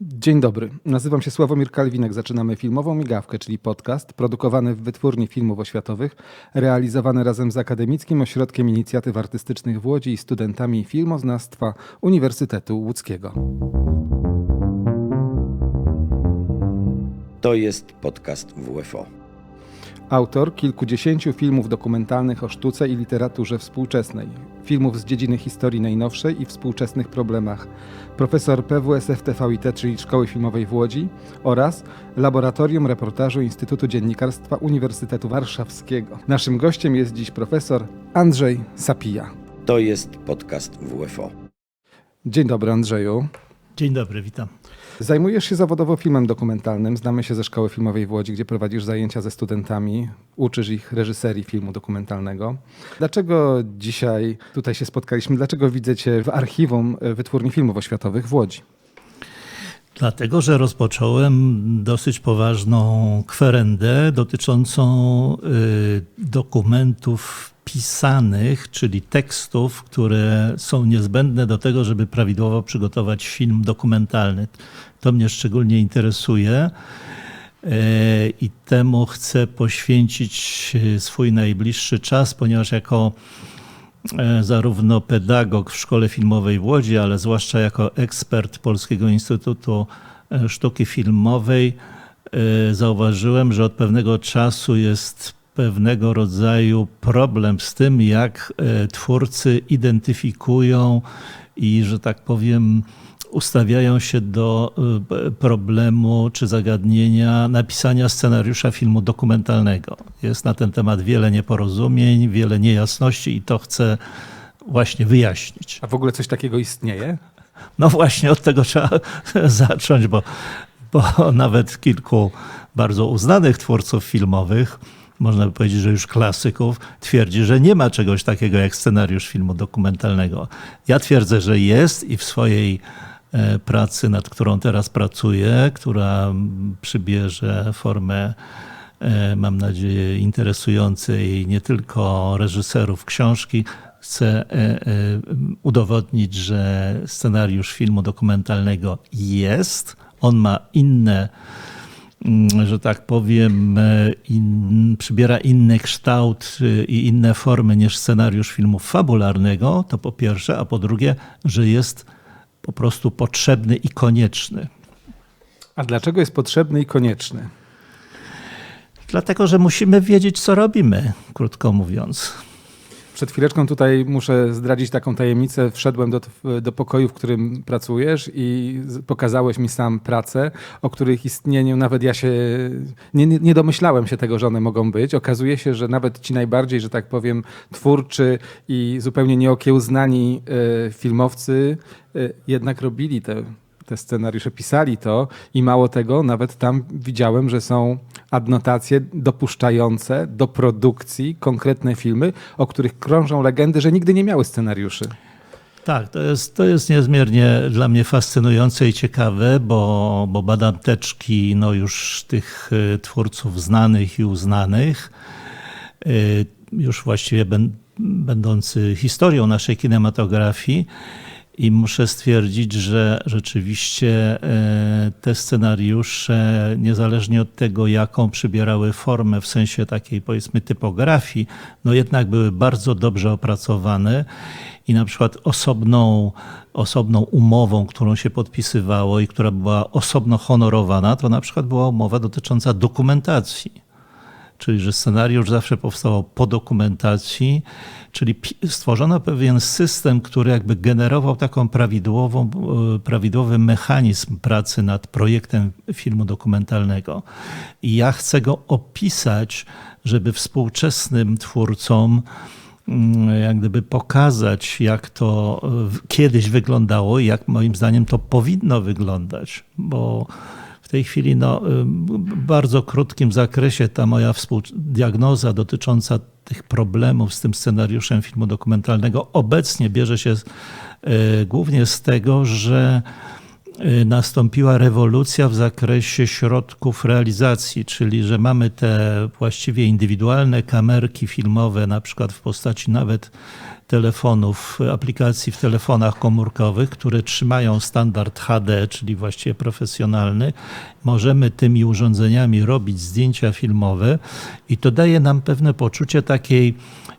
Dzień dobry, nazywam się Sławomir Kalwinek. Zaczynamy filmową migawkę, czyli podcast produkowany w Wytwórni Filmów Oświatowych, realizowany razem z Akademickim Ośrodkiem Inicjatyw Artystycznych w Łodzi i studentami filmoznawstwa Uniwersytetu Łódzkiego. To jest podcast WFO. Autor kilkudziesięciu filmów dokumentalnych o sztuce i literaturze współczesnej, filmów z dziedziny historii najnowszej i współczesnych problemach, profesor PWSF TVIT, czyli Szkoły Filmowej w Łodzi oraz Laboratorium Reportażu Instytutu Dziennikarstwa Uniwersytetu Warszawskiego. Naszym gościem jest dziś profesor Andrzej Sapija. To jest podcast WFO. Dzień dobry Andrzeju. Dzień dobry, witam. Zajmujesz się zawodowo filmem dokumentalnym. Znamy się ze Szkoły Filmowej w Łodzi, gdzie prowadzisz zajęcia ze studentami, uczysz ich reżyserii filmu dokumentalnego. Dlaczego dzisiaj tutaj się spotkaliśmy? Dlaczego widzę Cię w archiwum Wytwórni Filmów Oświatowych w Łodzi? Dlatego, że rozpocząłem dosyć poważną kwerendę dotyczącą y, dokumentów pisanych, czyli tekstów, które są niezbędne do tego, żeby prawidłowo przygotować film dokumentalny. To mnie szczególnie interesuje y, i temu chcę poświęcić swój najbliższy czas, ponieważ jako E, zarówno pedagog w Szkole Filmowej w Łodzi, ale zwłaszcza jako ekspert Polskiego Instytutu e, Sztuki Filmowej e, zauważyłem, że od pewnego czasu jest pewnego rodzaju problem z tym, jak twórcy identyfikują i, że tak powiem, ustawiają się do y, problemu czy zagadnienia napisania scenariusza filmu dokumentalnego. Jest na ten temat wiele nieporozumień, wiele niejasności i to chcę właśnie wyjaśnić. A w ogóle coś takiego istnieje? No właśnie od tego trzeba zacząć, bo, bo nawet kilku bardzo uznanych twórców filmowych, można by powiedzieć, że już klasyków, twierdzi, że nie ma czegoś takiego jak scenariusz filmu dokumentalnego. Ja twierdzę, że jest i w swojej E, pracy, nad którą teraz pracuję, która przybierze formę, e, mam nadzieję, interesującej nie tylko reżyserów książki. Chcę e, udowodnić, że scenariusz filmu dokumentalnego jest. On ma inne mm, że tak powiem, in, przybiera inny kształt i inne formy niż scenariusz filmu fabularnego, to po pierwsze, a po drugie, że jest po prostu potrzebny i konieczny. A dlaczego jest potrzebny i konieczny? Dlatego, że musimy wiedzieć, co robimy, krótko mówiąc. Przed chwileczką tutaj muszę zdradzić taką tajemnicę. Wszedłem do, do pokoju, w którym pracujesz i pokazałeś mi sam pracę, o których istnieniu nawet ja się nie, nie domyślałem się tego, że one mogą być. Okazuje się, że nawet ci najbardziej, że tak powiem, twórczy i zupełnie nieokiełznani y, filmowcy y, jednak robili te te scenariusze, pisali to i mało tego, nawet tam widziałem, że są adnotacje dopuszczające do produkcji konkretne filmy, o których krążą legendy, że nigdy nie miały scenariuszy. Tak, to jest, to jest niezmiernie dla mnie fascynujące i ciekawe, bo, bo badam teczki no już tych y, twórców znanych i uznanych, y, już właściwie będący historią naszej kinematografii. I muszę stwierdzić, że rzeczywiście e, te scenariusze, niezależnie od tego, jaką przybierały formę w sensie takiej powiedzmy typografii, no jednak były bardzo dobrze opracowane i na przykład osobną, osobną umową, którą się podpisywało i która była osobno honorowana, to na przykład była umowa dotycząca dokumentacji czyli że scenariusz zawsze powstawał po dokumentacji, czyli stworzono pewien system, który jakby generował taką prawidłową, e, prawidłowy mechanizm pracy nad projektem filmu dokumentalnego. I ja chcę go opisać, żeby współczesnym twórcom mm, jak gdyby pokazać, jak to kiedyś wyglądało i jak moim zdaniem to powinno wyglądać, bo w tej chwili no, w bardzo krótkim zakresie ta moja diagnoza dotycząca tych problemów z tym scenariuszem filmu dokumentalnego obecnie bierze się e, głównie z tego, że e, nastąpiła rewolucja w zakresie środków realizacji, czyli że mamy te właściwie indywidualne kamerki filmowe, na przykład w postaci nawet telefonów, aplikacji w telefonach komórkowych, które trzymają standard HD, czyli właściwie profesjonalny. Możemy tymi urządzeniami robić zdjęcia filmowe i to daje nam pewne poczucie takiej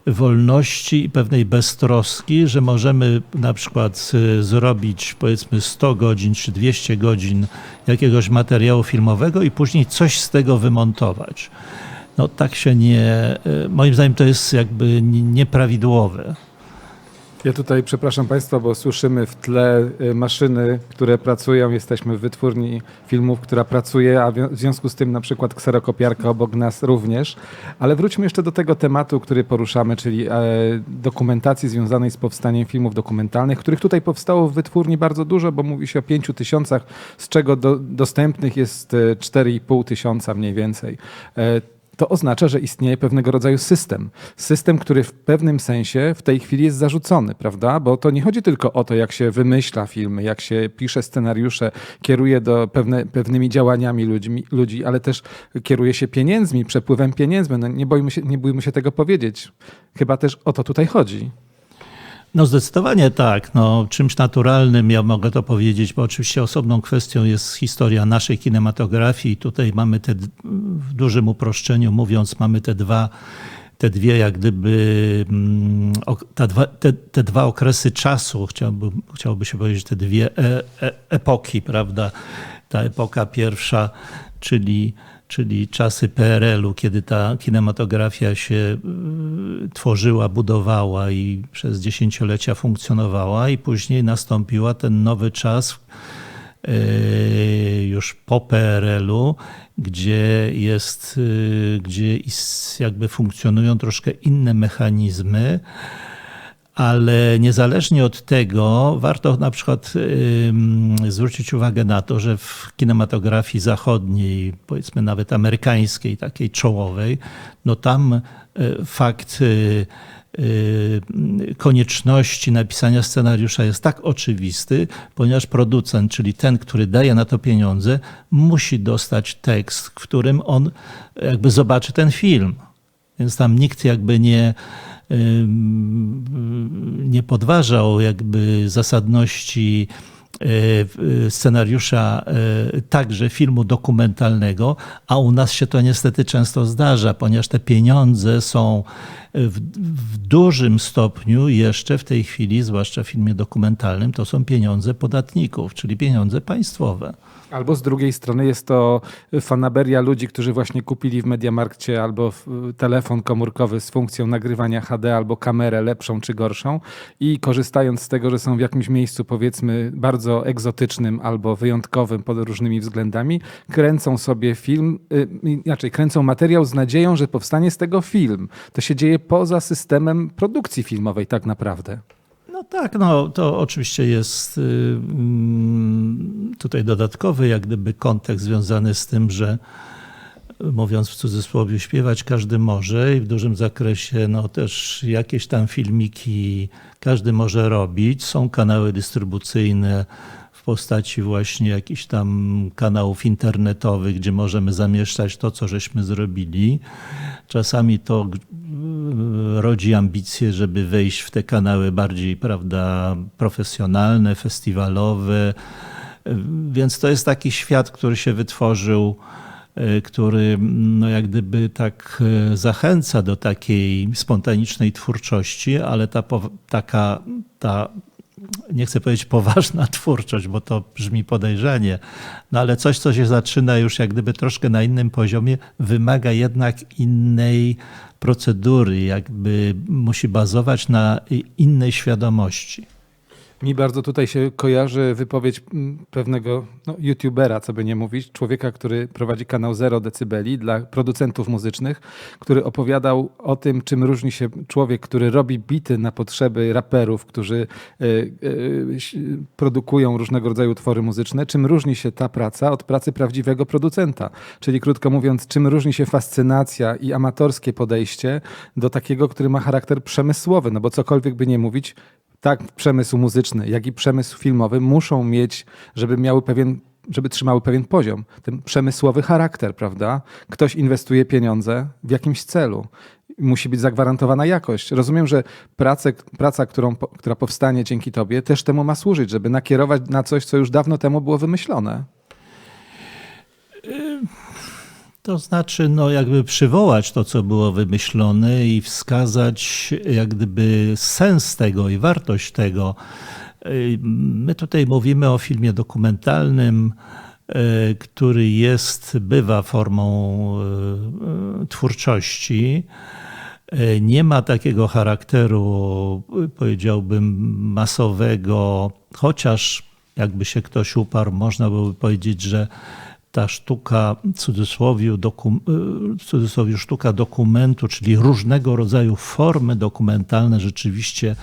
wolności i pewnej beztroski, że możemy na przykład y, zrobić powiedzmy 100 godzin czy 200 godzin jakiegoś materiału filmowego i później coś z tego wymontować. No tak się nie, y, moim zdaniem to jest jakby nieprawidłowe. Ja tutaj przepraszam Państwa, bo słyszymy w tle y, maszyny, które pracują. Jesteśmy w wytwórni filmów, która pracuje, a w związku z tym na przykład kserokopiarka obok nas również. Ale wróćmy jeszcze do tego tematu, który poruszamy, czyli e, dokumentacji związanej z powstaniem filmów dokumentalnych, których tutaj powstało w wytwórni bardzo dużo, bo mówi się o 5 tysiącach, z czego do, dostępnych jest e, 4,5 tysiąca mniej więcej. To oznacza, że istnieje pewnego rodzaju system. System, który w pewnym sensie w tej chwili jest zarzucony, prawda? Bo to nie chodzi tylko o to, jak się wymyśla filmy, jak się pisze scenariusze, kieruje do pewne, pewnymi działaniami ludźmi, ludzi, ale też kieruje się pieniędzmi, przepływem pieniędzmi. No nie, bójmy się, nie bójmy się tego powiedzieć. Chyba też o to tutaj chodzi. No zdecydowanie tak. No, czymś naturalnym, ja mogę to powiedzieć, bo oczywiście osobną kwestią jest historia naszej kinematografii. Tutaj mamy te, w dużym uproszczeniu mówiąc, mamy te dwa, te dwie jak gdyby, mm, dwa, te, te dwa okresy czasu, chciałby, chciałoby się powiedzieć, te dwie e, e, epoki, prawda? Ta epoka pierwsza, czyli czyli czasy PRL-u, kiedy ta kinematografia się y, tworzyła, budowała i przez dziesięciolecia funkcjonowała, i później nastąpiła ten nowy czas y, już po PRL-u, gdzie jest, y, gdzie jakby funkcjonują troszkę inne mechanizmy. Ale niezależnie od tego, warto na przykład zwrócić uwagę na to, że w kinematografii zachodniej, powiedzmy nawet amerykańskiej, takiej czołowej, no tam y, fakt y, y, konieczności napisania scenariusza jest tak oczywisty, ponieważ producent, czyli ten, który daje na to pieniądze, musi dostać tekst, w którym on jakby zobaczy ten film. Więc tam nikt jakby nie, nie podważał jakby zasadności e, scenariusza e, także filmu dokumentalnego, a u nas się to niestety często zdarza, ponieważ te pieniądze są w, w dużym stopniu jeszcze w tej chwili, zwłaszcza w filmie dokumentalnym, to są pieniądze podatników, czyli pieniądze państwowe. Albo z drugiej strony jest to fanaberia ludzi, którzy właśnie kupili w Mediamarkcie albo telefon komórkowy z funkcją nagrywania HD albo kamerę lepszą czy gorszą i korzystając z tego, że są w jakimś miejscu powiedzmy bardzo egzotycznym albo wyjątkowym pod różnymi względami, kręcą sobie film, y, inaczej kręcą materiał z nadzieją, że powstanie z tego film. To się dzieje poza systemem produkcji filmowej tak naprawdę. No tak, no to oczywiście jest y, mm, tutaj dodatkowy jak gdyby kontekst związany z tym, że mówiąc w cudzysłowie, śpiewać każdy może i w dużym zakresie no też jakieś tam filmiki każdy może robić. Są kanały dystrybucyjne w postaci właśnie jakichś tam kanałów internetowych, gdzie możemy zamieszczać to, co żeśmy zrobili. Czasami to y, rodzi ambicje, żeby wejść w te kanały bardziej, prawda, profesjonalne, festiwalowe. Y, Więc to jest taki świat, który się wytworzył, y, który no jak gdyby tak zachęca do takiej spontanicznej twórczości, ale ta taka, ta nie chcę powiedzieć poważna twórczość, bo to brzmi podejrzanie, no ale coś, co się zaczyna już jak gdyby troszkę na innym poziomie, wymaga jednak innej procedury, jakby musi bazować na innej świadomości. Mi bardzo tutaj się kojarzy wypowiedź mm, pewnego no, youtubera, co by nie mówić, człowieka, który prowadzi kanał Zero Decybeli dla producentów muzycznych, który opowiadał o tym, czym różni się człowiek, który robi bity na potrzeby raperów, którzy y, y, produkują różnego rodzaju utwory muzyczne, czym różni się ta praca od pracy prawdziwego producenta. Czyli krótko mówiąc, czym różni się fascynacja i amatorskie podejście do takiego, który ma charakter przemysłowy, no bo cokolwiek by nie mówić, tak przemysł muzyczny, jak i przemysł filmowy muszą mieć, żeby miały pewien, żeby trzymały pewien poziom, ten przemysłowy charakter, prawda? Ktoś inwestuje pieniądze w jakimś celu. musi być zagwarantowana jakość. Rozumiem, że pracę, praca, którą, która powstanie dzięki tobie, też temu ma służyć, żeby nakierować na coś, co już dawno temu było wymyślone. To znaczy, no, jakby przywołać to, co było wymyślone i wskazać, jak gdyby sens tego i wartość tego. Y, My tutaj mówimy o filmie dokumentalnym, y, który jest, bywa formą y, twórczości. Nie ma takiego charakteru, powiedziałbym, masowego, chociaż jakby się ktoś uparł, można byłoby powiedzieć, że ta sztuka, w cudzysłowie, dokum, y, cudzysłowie sztuka dokumentu, czyli różnego rodzaju formy dokumentalne rzeczywiście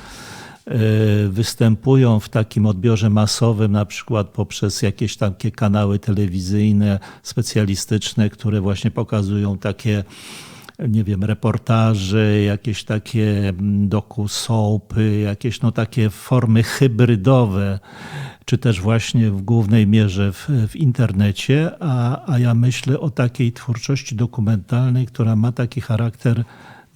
y, występują w takim odbiorze masowym, na przykład poprzez jakieś takie kanały telewizyjne, specjalistyczne, które właśnie pokazują takie nie wiem, reportaże, jakieś takie doku-soapy, jakieś no takie formy hybrydowe, czy też właśnie w głównej mierze w, w internecie, a, a ja myślę o takiej twórczości dokumentalnej, która ma taki charakter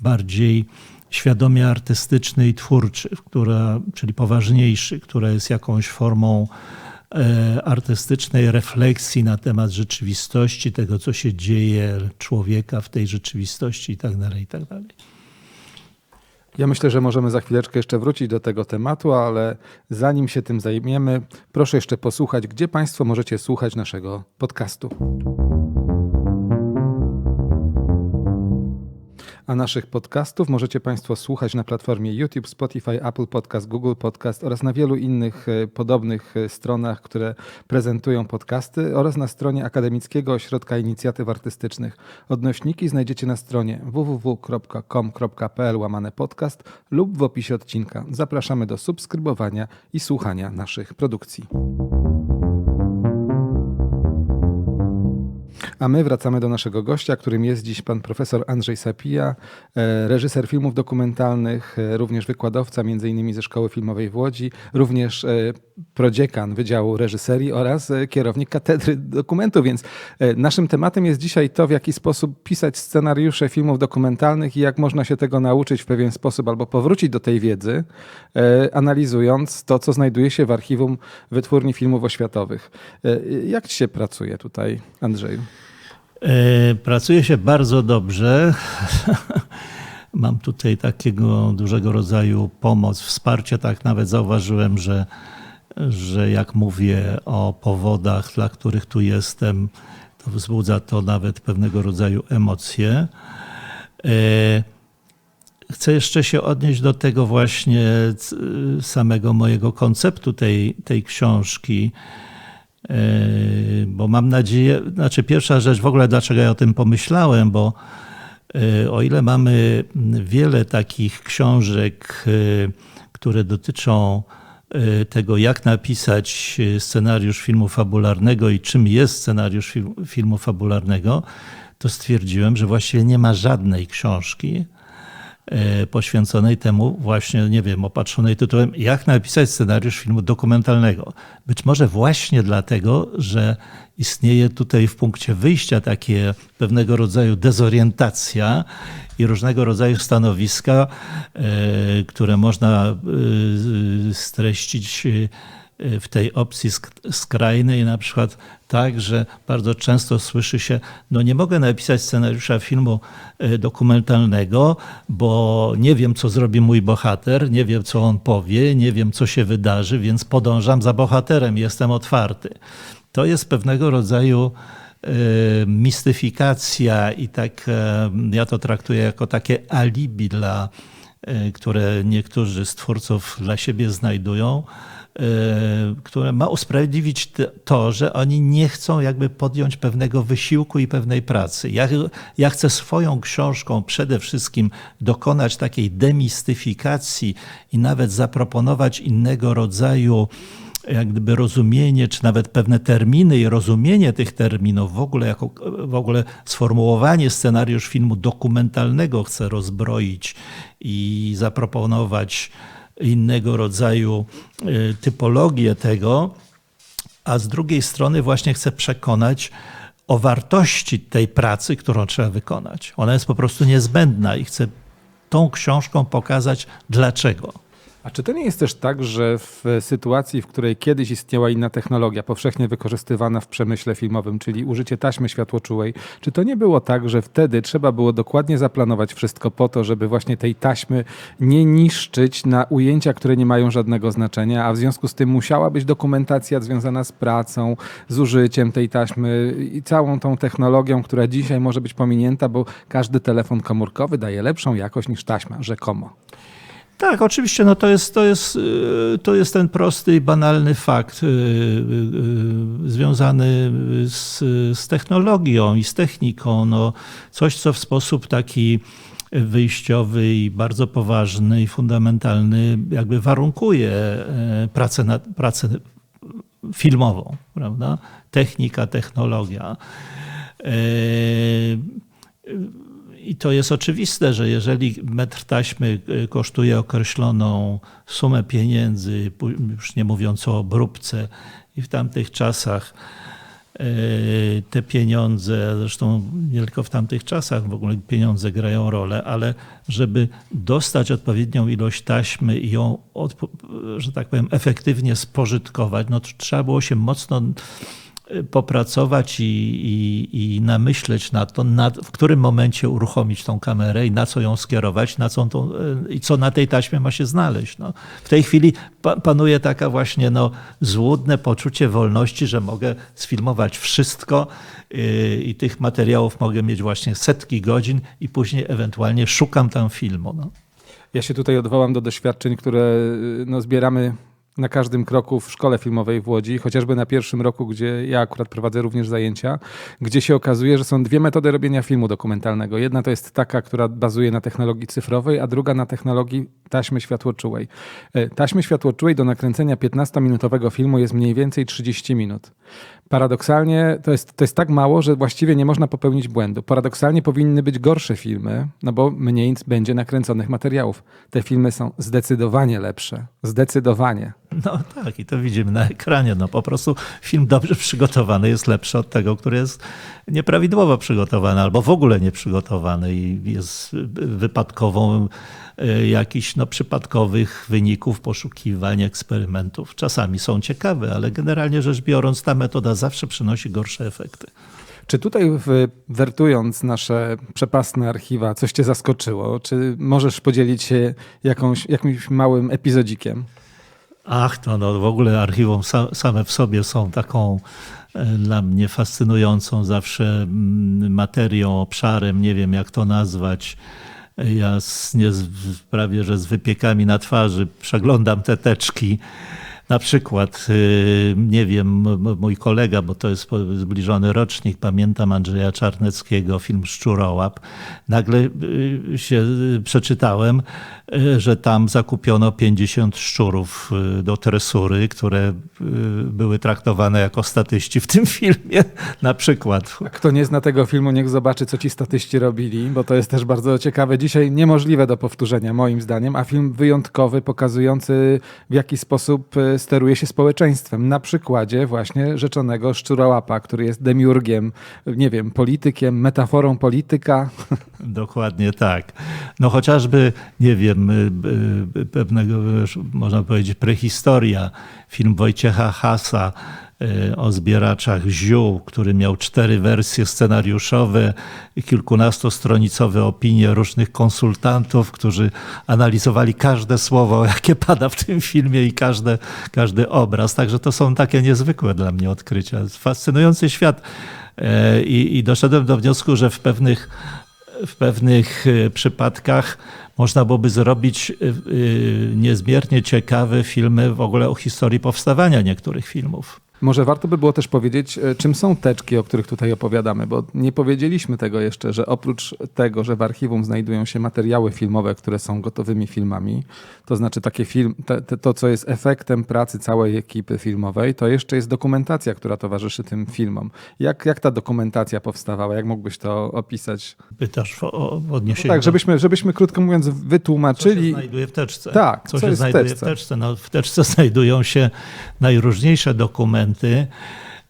bardziej świadomie artystyczny i twórczy, która, czyli poważniejszy, która jest jakąś formą artystycznej refleksji na temat rzeczywistości, tego, co się dzieje człowieka w tej rzeczywistości i tak dalej, i tak. Ja myślę, że możemy za chwileczkę jeszcze wrócić do tego tematu, ale zanim się tym zajmiemy, proszę jeszcze posłuchać, gdzie Państwo możecie słuchać naszego podcastu. A naszych podcastów możecie Państwo słuchać na platformie YouTube, Spotify, Apple Podcast, Google Podcast oraz na wielu innych e, podobnych e, stronach, które prezentują podcasty oraz na stronie Akademickiego Ośrodka Inicjatyw Artystycznych. Odnośniki znajdziecie na stronie www.com.pl łamane podcast lub w opisie odcinka. Zapraszamy do subskrybowania i słuchania naszych produkcji. A my wracamy do naszego gościa, którym jest dziś pan profesor Andrzej Sapija, e, reżyser filmów dokumentalnych, e, również wykładowca m.in. ze Szkoły Filmowej w Łodzi, również e, prodziekan Wydziału Reżyserii oraz kierownik Katedry Dokumentu, więc naszym tematem jest dzisiaj to, w jaki sposób pisać scenariusze filmów dokumentalnych i jak można się tego nauczyć w pewien sposób albo powrócić do tej wiedzy, analizując to, co znajduje się w archiwum Wytwórni Filmów Oświatowych. Jak ci się pracuje tutaj, Andrzeju? E, Pracuje się bardzo dobrze. Mam tutaj takiego dużego rodzaju pomoc, wsparcie. Tak nawet zauważyłem, że, że jak mówię o powodach, dla których tu jestem, to wzbudza to nawet pewnego rodzaju emocje. E, Chcę jeszcze się odnieść do tego właśnie samego mojego konceptu tej, tej książki. Yy, bo mam nadzieję, znaczy pierwsza rzecz w ogóle, dlaczego ja o tym pomyślałem, bo yy, o ile mamy wiele takich książek, yy, które dotyczą tego, jak napisać scenariusz filmu fabularnego i czym jest scenariusz film, filmu fabularnego, to stwierdziłem, że właściwie nie ma żadnej książki, poświęconej temu właśnie, nie wiem, opatrzonej tytułem Jak napisać scenariusz filmu dokumentalnego. Być może właśnie dlatego, że istnieje tutaj w punkcie wyjścia takie pewnego rodzaju dezorientacja i różnego rodzaju stanowiska, e, które można e, streścić e, w tej opcji sk- skrajnej, na przykład tak, że bardzo często słyszy się, no nie mogę napisać scenariusza filmu e, dokumentalnego, bo nie wiem, co zrobi mój bohater, nie wiem, co on powie, nie wiem, co się wydarzy, więc podążam za bohaterem, jestem otwarty. To jest pewnego rodzaju e, mistyfikacja i tak e, ja to traktuję jako takie alibi dla które niektórzy z twórców dla siebie znajdują, które ma usprawiedliwić to, że oni nie chcą jakby podjąć pewnego wysiłku i pewnej pracy. Ja, ja chcę swoją książką przede wszystkim dokonać takiej demistyfikacji i nawet zaproponować innego rodzaju jak gdyby rozumienie, czy nawet pewne terminy i rozumienie tych terminów, w ogóle, jako, w ogóle sformułowanie scenariusz filmu dokumentalnego chcę rozbroić i zaproponować innego rodzaju y, typologię tego, a z drugiej strony właśnie chcę przekonać o wartości tej pracy, którą trzeba wykonać. Ona jest po prostu niezbędna i chcę tą książką pokazać dlaczego. A czy to nie jest też tak, że w sytuacji, w której kiedyś istniała inna technologia, powszechnie wykorzystywana w przemyśle filmowym, czyli użycie taśmy światłoczułej, czy to nie było tak, że wtedy trzeba było dokładnie zaplanować wszystko po to, żeby właśnie tej taśmy nie niszczyć na ujęcia, które nie mają żadnego znaczenia, a w związku z tym musiała być dokumentacja związana z pracą, z użyciem tej taśmy i całą tą technologią, która dzisiaj może być pominięta, bo każdy telefon komórkowy daje lepszą jakość niż taśma, rzekomo. Tak, oczywiście, no to jest, to jest, y, to jest ten prosty i banalny fakt y, y, związany z, z technologią i z techniką. No, coś, co w sposób taki wyjściowy i bardzo poważny i fundamentalny jakby warunkuje pracę, nad, pracę filmową, prawda? Technika, technologia. I to jest oczywiste, że jeżeli metr taśmy e, kosztuje określoną sumę pieniędzy, już nie mówiąc o obróbce, i w tamtych czasach e, te pieniądze, zresztą nie tylko w tamtych czasach w ogóle pieniądze grają rolę, ale żeby dostać odpowiednią ilość taśmy i ją, że tak powiem, efektywnie spożytkować, no to trzeba było się mocno popracować i, i, i namyśleć na to, na, w którym momencie uruchomić tą kamerę i na co ją skierować, na co tą, e, i co na tej taśmie ma się znaleźć. No. W tej chwili pa, panuje taka właśnie no, złudne poczucie wolności, że mogę sfilmować wszystko yy, i tych materiałów mogę mieć właśnie setki godzin i później ewentualnie szukam tam filmu. No. Ja się tutaj odwołam do doświadczeń, które no, zbieramy na każdym kroku w szkole filmowej w Łodzi, chociażby na pierwszym roku, gdzie ja akurat prowadzę również zajęcia, gdzie się okazuje, że są dwie metody robienia filmu dokumentalnego. Jedna to jest taka, która bazuje na technologii cyfrowej, a druga na technologii taśmy światłoczułej. E, taśmy światłoczułej do nakręcenia 15-minutowego filmu jest mniej więcej 30 minut. Paradoksalnie to jest, to jest tak mało, że właściwie nie można popełnić błędu. Paradoksalnie powinny być gorsze filmy, no bo mniej będzie nakręconych materiałów. Te filmy są zdecydowanie lepsze. Zdecydowanie. No tak, i to widzimy na ekranie. No po prostu film dobrze przygotowany jest lepszy od tego, który jest nieprawidłowo przygotowany albo w ogóle nieprzygotowany i jest wypadkową e, jakichś no, przypadkowych wyników poszukiwań, eksperymentów. Czasami są ciekawe, ale generalnie rzecz biorąc, ta metoda zawsze przynosi gorsze efekty. Czy tutaj wertując nasze przepastne archiwa, coś cię zaskoczyło? Czy możesz podzielić się jakąś, jakimś małym epizodzikiem? Ach, to no, w ogóle archiwum same w sobie są taką e, dla mnie fascynującą zawsze mm, materią, obszarem, nie wiem jak to nazwać. Ja z, nie, prawie że z wypiekami na twarzy przeglądam te teczki na przykład, y, nie wiem, mój kolega, bo to jest zbliżony rocznik, pamiętam Andrzeja Czarneckiego, film Szczurołap. Nagle y, się y, przeczytałem, że tam zakupiono 50 szczurów do tresury, które były traktowane jako statyści w tym filmie, na przykład. A kto nie zna tego filmu, niech zobaczy, co ci statyści robili, bo to jest też bardzo ciekawe. Dzisiaj niemożliwe do powtórzenia, moim zdaniem, a film wyjątkowy, pokazujący w jaki sposób steruje się społeczeństwem. Na przykładzie właśnie rzeczonego szczurołapa, który jest demiurgiem, nie wiem, politykiem, metaforą polityka. Dokładnie tak. No chociażby, nie wiem, y, y, pewnego, można powiedzieć, prehistoria, film Wojciecha Hasa, Y, o zbieraczach ziół, który miał cztery wersje scenariuszowe, kilkunastostronicowe opinie różnych konsultantów, którzy analizowali każde słowo, jakie pada w tym filmie i każde, każdy obraz. Także to są takie niezwykłe dla mnie odkrycia. Fascynujący świat. Y, I, i doszedłem do wniosku, że w pewnych, w pewnych y, przypadkach można byłoby zrobić niezmiernie ciekawe filmy w ogóle o historii powstawania niektórych filmów. Może warto by było też powiedzieć, e, czym są teczki, o których tutaj opowiadamy, bo nie powiedzieliśmy tego jeszcze, że oprócz tego, że w archiwum znajdują się materiały filmowe, które są gotowymi filmami, to znaczy takie film, te, to, co jest efektem pracy całej ekipy filmowej, to jeszcze jest dokumentacja, która towarzyszy tym filmom. Jak, jak ta dokumentacja powstawała? Jak mógłbyś to opisać? Pytasz o, o odniesienie no tak, żebyśmy, żebyśmy krótko mówiąc wytłumaczyli. Co się znajduje w teczce? Tak, co, co się znajduje w teczce? W teczce, no, w teczce znajdują się najróżniejsze dokumenty, dokumenty,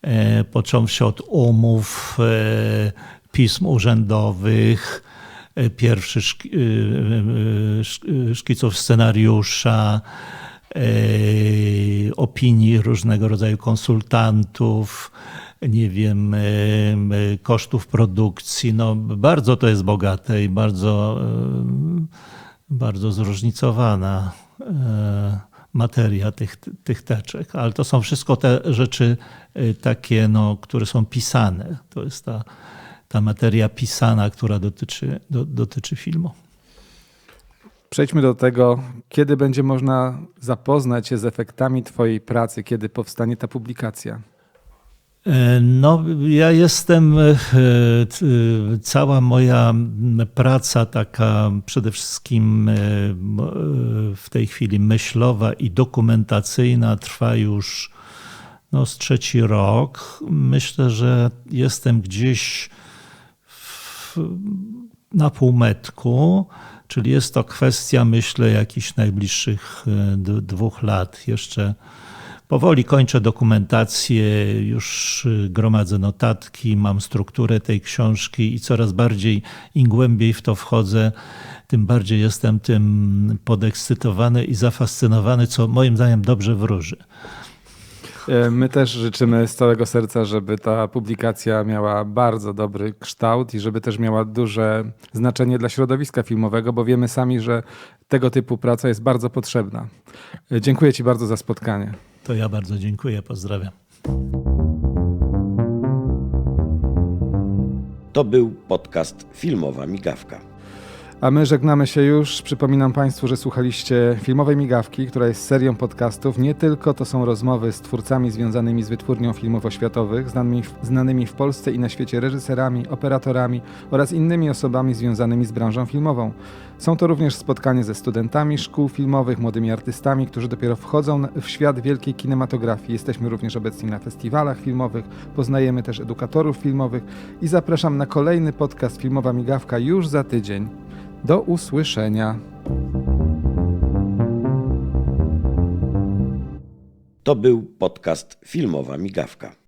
e, począwszy od umów, e, pism urzędowych, e, pierwszych szk- sz- szkiców scenariusza, opinii różnego rodzaju konsultantów, nie wiem, kosztów produkcji. No, bardzo to jest bogate i bardzo, bardzo zróżnicowana materia tych, tych teczek, ale to są wszystko te rzeczy e, takie, no, które są pisane. To jest ta, ta materia pisana, która dotyczy, do, dotyczy filmu. Przejdźmy do tego, kiedy będzie można zapoznać się z efektami Twojej pracy, kiedy powstanie ta publikacja. E, No, ja jestem, e, e, cała moja praca taka przede wszystkim w tej chwili myślowa i dokumentacyjna trwa już no, z trzeci rok. Myślę, że jestem gdzieś w, na półmetku, czyli jest to kwestia, myślę, jakichś najbliższych dwóch lat jeszcze. Powoli kończę dokumentację, już y, gromadzę notatki, mam strukturę tej książki i coraz bardziej, im głębiej w to wchodzę, tym bardziej jestem tym podekscytowany i zafascynowany, co moim zdaniem dobrze wróży. E, My też życzymy z całego serca, żeby ta publikacja miała bardzo dobry kształt i żeby też miała duże znaczenie dla środowiska filmowego, bo wiemy sami, że tego typu praca jest bardzo potrzebna. E, Dziękuję Ci bardzo za spotkanie. To ja bardzo dziękuję, pozdrawiam. To był podcast Filmowa Migawka. A my żegnamy się już. Przypominam Państwu, że słuchaliście filmowej migawki, która jest serią podcastów. Nie tylko to są rozmowy z twórcami związanymi z wytwórnią filmów oświatowych, znanymi w, znanymi w Polsce i na świecie reżyserami, operatorami oraz innymi osobami związanymi z branżą filmową. Są to również spotkania ze studentami szkół filmowych, młodymi artystami, którzy dopiero wchodzą w świat wielkiej kinematografii. Jesteśmy również obecni na festiwalach filmowych, poznajemy też edukatorów filmowych i zapraszam na kolejny podcast Filmowa Migawka już za tydzień. Do usłyszenia. To był podcast Filmowa Migawka.